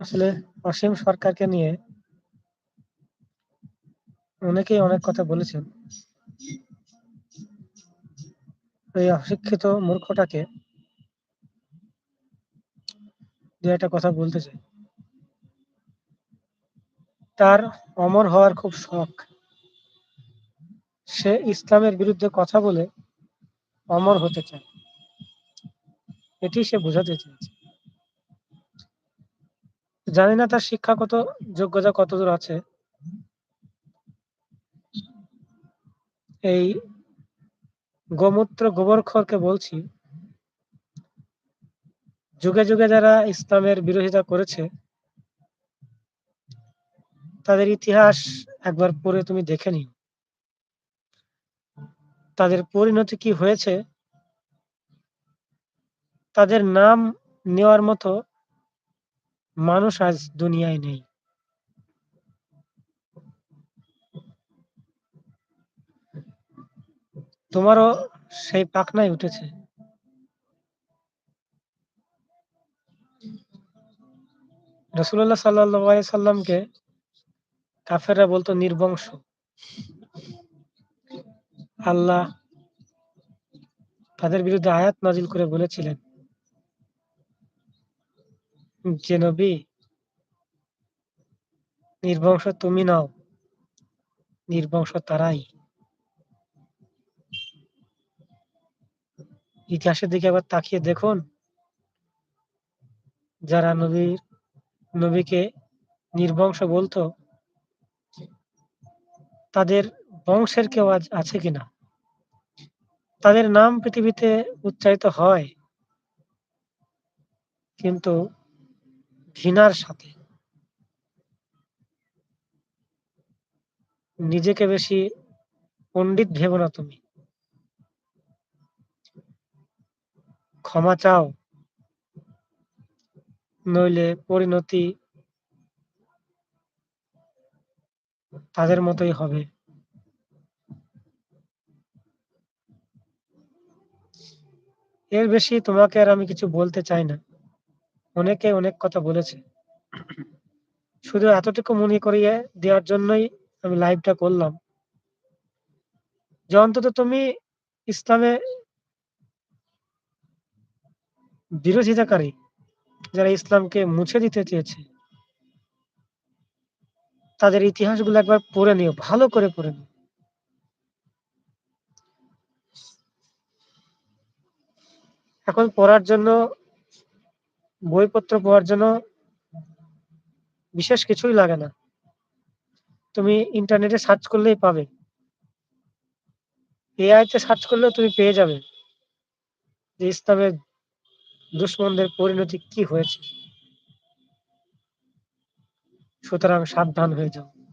আসলে অসীম সরকারকে নিয়ে অনেকেই অনেক কথা বলেছেন। এই অশিক্ষিত মূর্খটাকে ২ ১ টা কথা বলতে চাই। তার অমর হওয়ার খুব শখ। সে ইসলামের বিরুদ্ধে কথা বলে অমর হতে চায়। এটি সে বোঝাতে চেয়েছে। জানি না তার শিক্ষাগত যোগ্যতা কতদূর আছে। এই গোমূত্র গোবরখোরকে বলছি যুগে, যুগে যারা ইসলামের বিরোধিতা করেছে তাদের ইতিহাস একবার পড়ে তুমি দেখে নিও। তাদের পরিণতি কি হয়েছে তাদের নাম নেওয়ার মতো মানুষ আজ দুনিয়ায় নেই। তোমারও সেই পাখনাই উঠেছে। রাসূলুল্লাহ সাল্লাল্লাহু আলাইহি সাল্লামকে কাফেররা বলতো নির্বংশ। আল্লাহ তাদের বিরুদ্ধে আয়াত নাজিল করে বলেছিলেন যে নবী, নির্বংশ তুমি নাও, নির্বংশ তারাই। ইতিহাসের দিকে আবার তাকিয়ে দেখুন। যারা নবীর, নবীকে নির্বংশ বলতো, তাদের বংশের কেউ আজ আছে কিনা? তাদের নাম পৃথিবীতে উচ্চারিত হয়। কিন্তু ঘৃণার সাথে। নিজেকে বেশি পণ্ডিত ভেবো না তুমি। ক্ষমা চাও। নইলে পরিণতি তাদের মতোই হবে। এর বেশি তোমাকে আর আমি কিছু বলতে চাই না। অনেকে অনেক কথা বলেছে। শুধু এতটুকু মনে করিয়ে দেওয়ার জন্যই আমি লাইভটা করলাম। যে অন্তত তুমি ইসলামে বিরোধিতাকারী যারা ইসলামকে মুছে দিতে চেয়েছে তাদের ইতিহাসগুলো একবার পড়ে নিও, ভালো করে পড়ে নিও। এখন পড়ার জন্য, বইপত্র পড়ার জন্য বিশেষ কিছুই লাগে না। তুমি ইন্টারনেটে সার্চ করলেই পাবে। AI তে সার্চ করলেও তুমি পেয়ে যাবে। যে ইসলামের দুশমনদের পরিণতি কি হয়েছে। সুতরাং সাবধান হয়ে যাও।